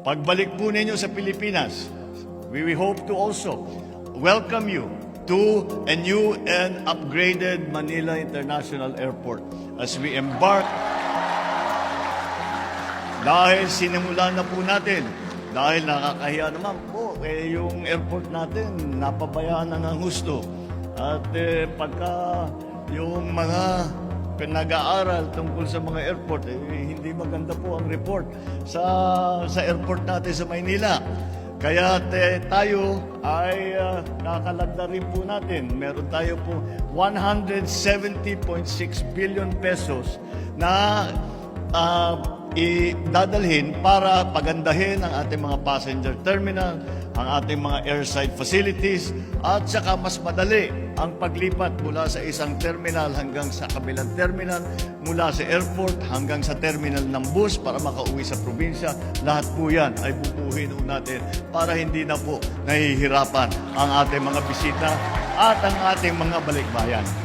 Pagbalik po ninyo sa Pilipinas, we we hope to also welcome you to a new and upgraded Manila International Airport as we embark dahil sinimulan na po natin, dahil nakakahiya naman po, eh, yung airport natin, napabayaan na ng husto. At eh, pagka yung mga nag-aaral tungkol sa mga airport, eh, hindi maganda po ang report sa, sa airport natin sa Maynila. Kaya te, tayo ay uh, nakalagda rin po natin. Meron tayo po 170.6 billion pesos na uh, idadalhin para pagandahin ang ating mga passenger terminal, ang ating mga airside facilities, at saka mas madali ang paglipat mula sa isang terminal hanggang sa kabilang terminal, mula sa airport hanggang sa terminal ng bus para makauwi sa probinsya. Lahat po yan ay bubuhin natin para hindi na po nahihirapan ang ating mga bisita at ang ating mga balikbayan.